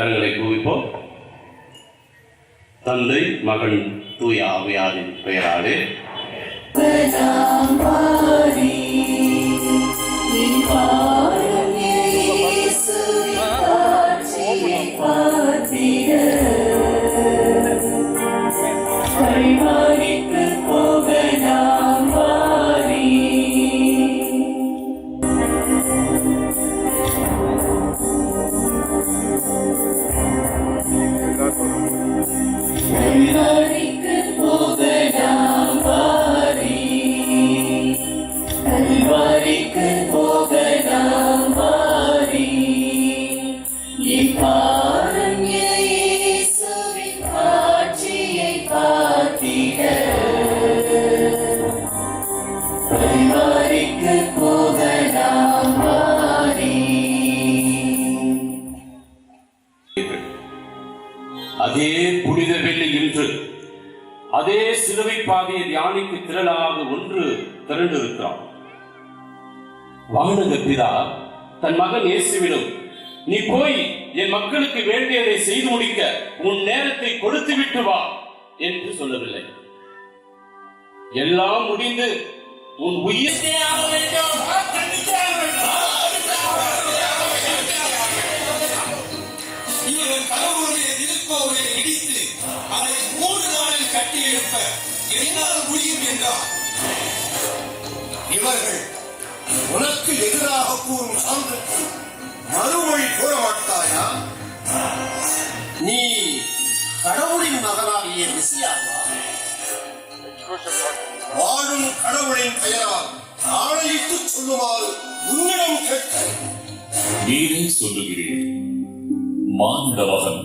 கரங்களை குவிப்போம். தந்தை மகன் தூய ஆவியாரின் பெயராலே. திரளாக ஒன்று திரண்டு இருக்கிறான் வானக பிதா தன் மகன் இயேசுவிடம் நீ போய் என் மக்களுக்கு வேண்டியதை செய்து முடிக்க உன் நேரத்தை கொடுத்து விட்டு வா என்று சொல்லவில்லை. எல்லாம் முடிந்து உன் உயிர் இவர்கள் உனக்கு எதிராக கூறும் சான்றுக்கு மறுமொழி கூற மாட்டாயா? நீ கடவுளின் மகனாகிய மெசியாவா? வாழும் கடவுளின் பெயரால் ஆணையிட்டு சொல்லுமாறு உன்னிடம் கேட்க நீரே சொல்லுகிறேன் மானிட மகன்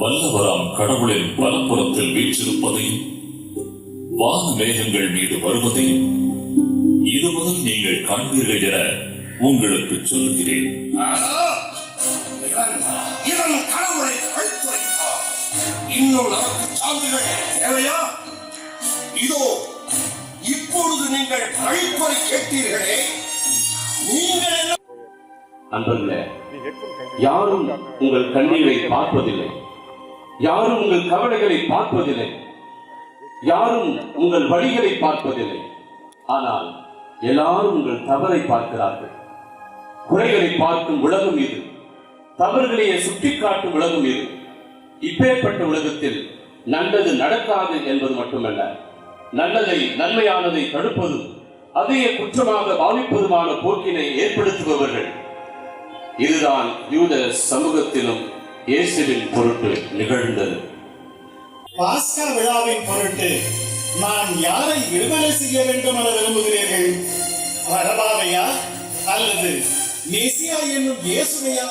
வல்லவராம் கடவுளின் பலப்புறத்தில் வீற்றிருப்பதையும் வான மேகங்கள் மீது வருவதையும் இருவரும் நீங்கள் காண்பீர்கள் என உங்களுக்கு கழுத்துரைத்தார் இன்னும் நமக்கு சான்றுகள் தேவையா? இதோ இப்பொழுது நீங்கள் கழிப்பறை கேட்டீர்களே நீங்கள் அன்பர்களே யாரும் உங்கள் கண்ணீரை பார்ப்பதில்லை. யாரும் உங்கள் கவலைகளை பார்ப்பதில்லை. யாரும் உங்கள் வழிகளை பார்ப்பதில்லை. ஆனால் எல்லாரும் உங்கள் தவறை பார்க்கிறார்கள். குறைகளை பார்க்கும் உலகம் இது. தவறுகளையே சுட்டிக்காட்டும் உலகம் இது. இப்பேற்பட்ட உலகத்தில் நல்லது நடக்காது என்பது மட்டுமல்ல நல்லதை நன்மையானதை தடுப்பதும் அதையே குற்றமாக பாதிப்பதுமான போக்கினை ஏற்படுத்துபவர்கள். இதுதான் யூத சமூகத்திலும் இயேசுவின் பொருட்டு நிகழ்ந்தது. பாஸ்கர் விழாவின் பொருட்டு நான் யாரை விடுதலை செய்ய வேண்டும் என விரும்புகிறீர்கள்? பரபாவையா அல்லது மேசியா என்னும் இயேசுவையா?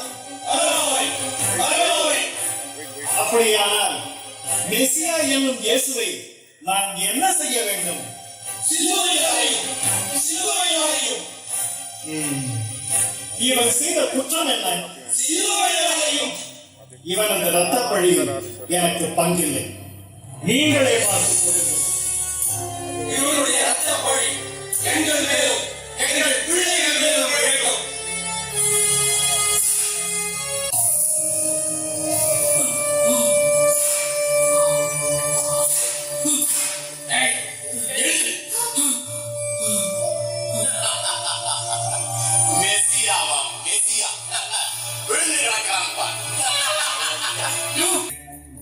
அப்படியானால் மெசியா என்னும் இயேசுவை நான் என்ன செய்ய வேண்டும்? இவன் செய்த குற்றம் என்ன? இவனது ரத்த ரத்தப்பழி எனக்கு பங்கில்லை. நீங்களே பார்த்து இவருடைய ரத்த பழி எங்கள் மேலும் எங்கள் பிள்ளைகள் மேலும் விழட்டும்.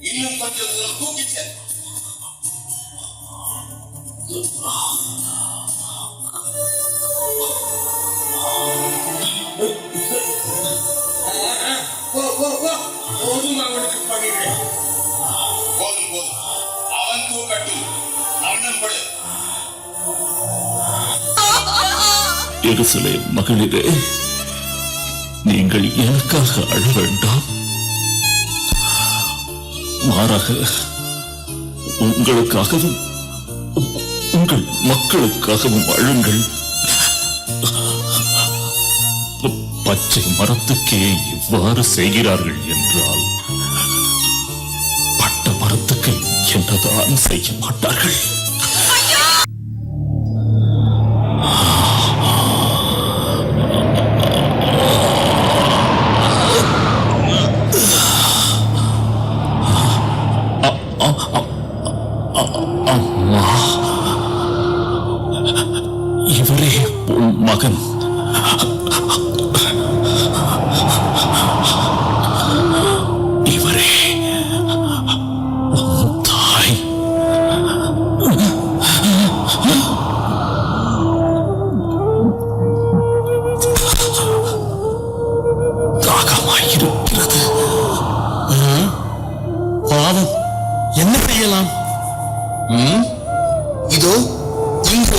இன்னும் கொஞ்சம் தூரம் போதும் அவனுக்கு போதும் போதும். அவன் தூக்கட்டும் அவனும் எருசலே மகளிரே நீங்கள் எனக்காக அழ வேண்டாம். மாறாக உங்களுக்காகவும் உங்கள் மக்களுக்காகவும் அழுங்கள். பச்சை மரத்துக்கே இவ்வாறு செய்கிறார்கள் என்றால் பட்ட மரத்துக்கு என்னதான் செய்ய மாட்டார்கள்?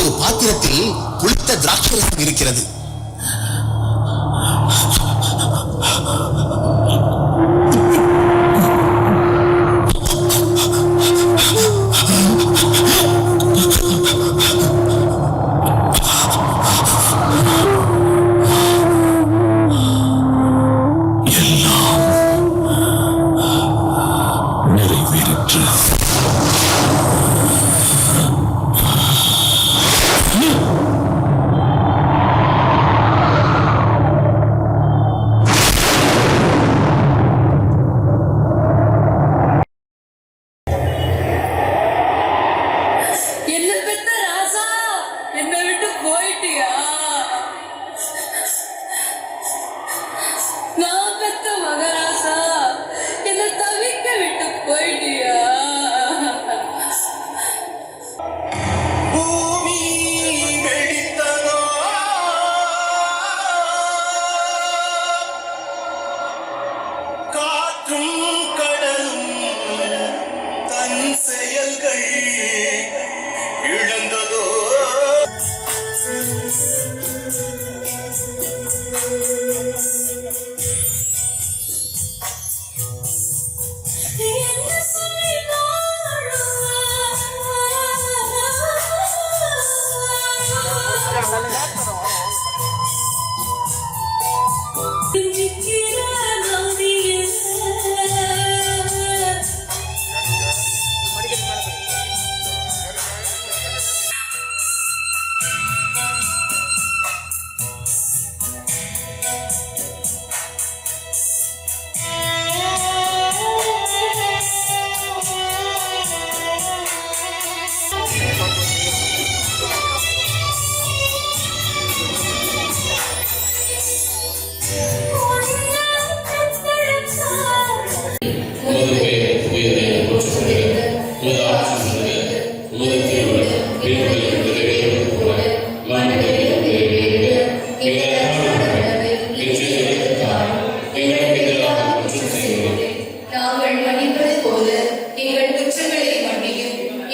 ஒரு பாத்திரத்தில் புளித்த திராட்சரசம் இருக்கிறது.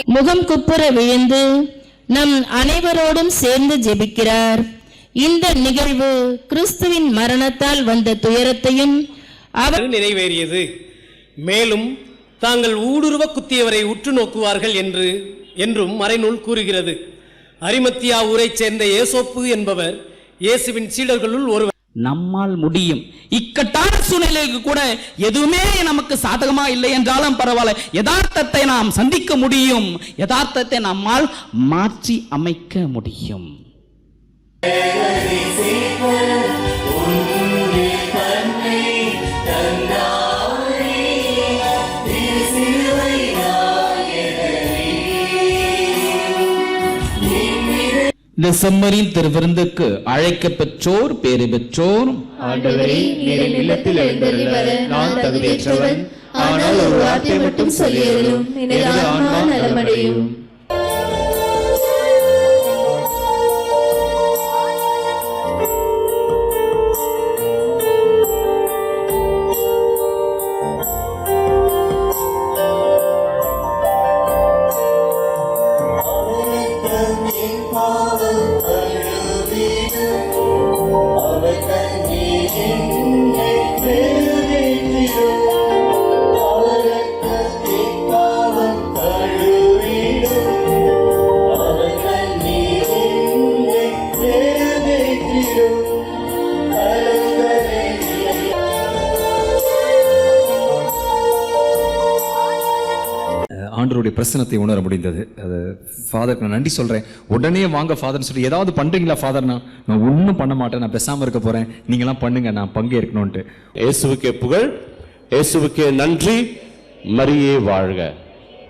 முகம் குப்புற விழுந்து நம் அனைவரோடும் சேர்ந்து ஜெபிக்கிறார். இந்த நிகழ்வு கிறிஸ்துவின் மரணத்தால் வந்த துயரத்தையும் அவர் நிறைவேறியது. மேலும் தாங்கள் ஊடுருவ குத்தியவரை உற்று நோக்குவார்கள் என்று என்றும் மறைநூல் கூறுகிறது. அரிமத்தியா ஊரைச் சேர்ந்த ஏசோப்பு என்பவர் இயேசுவின் சீடர்களுள் ஒருவர். நம்மால் முடியும். இக்கட்டான சூழ்நிலைக்கு கூட எதுவுமே நமக்கு சாதகமா இல்லை என்றாலும் பரவாயில்ல. யதார்த்தத்தை நாம் சந்திக்க முடியும். யதார்த்தத்தை நம்மால் மாற்றி அமைக்க முடியும். இந்த செம்மறின் திருவிருந்துக்கு அழைக்க பெற்றோர் பேறு பெற்றோர் ஆண்டவரே நீர் நிலத்தில் இல்லத்தில் நான் தகுதியற்றவன். ஆனால் ஒரு வார்த்தை மட்டும் சொல்லியருளும் எனது ஆன்மா நலமடையும். ஆண்டருடைய பிரசனத்தை உணர முடிந்தது. அது ஃபாதருக்கு நான் நன்றி சொல்கிறேன் உடனே வாங்க ஃபாதர்னு சொல்லி ஏதாவது பண்ணுறீங்களா ஃபாதர்னா நான் ஒன்றும் பண்ண மாட்டேன். நான் பேசாமல் இருக்க போகிறேன் நீங்களாம் பண்ணுங்க நான் பங்கேற்கணும்ன்ட்டு. இயேசுவுக்கே புகழ் இயேசுவுக்கே நன்றி. மரியே வாழ்க.